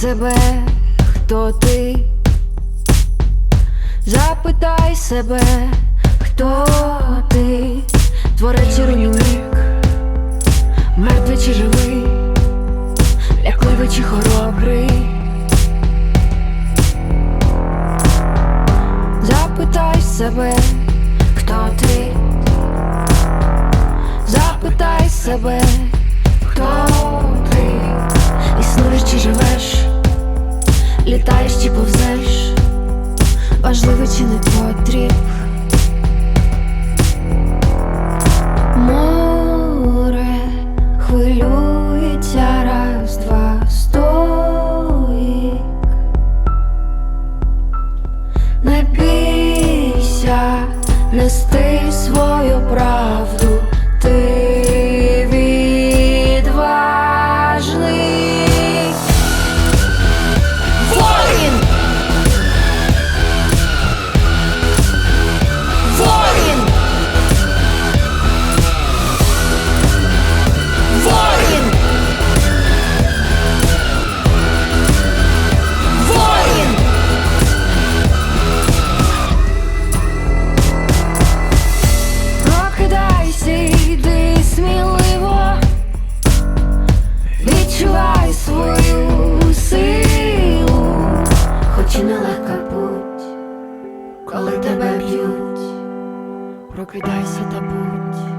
себе, хто ти. Запитай себе, хто ти, творець руйнівник, мертвий чи живий, лякливий чи хоробрий. Запитай себе, хто ти. Запитай себе, хто ти. Існуєш чи живеш, літаєш чи повзеш, важливий чи не потріб. Море хвилюється раз, два, стоїк. Не бійся нести свою правду, відчувай свою силу, хоч і нелегка путь, коли тебе б'ють, прокидайся та будь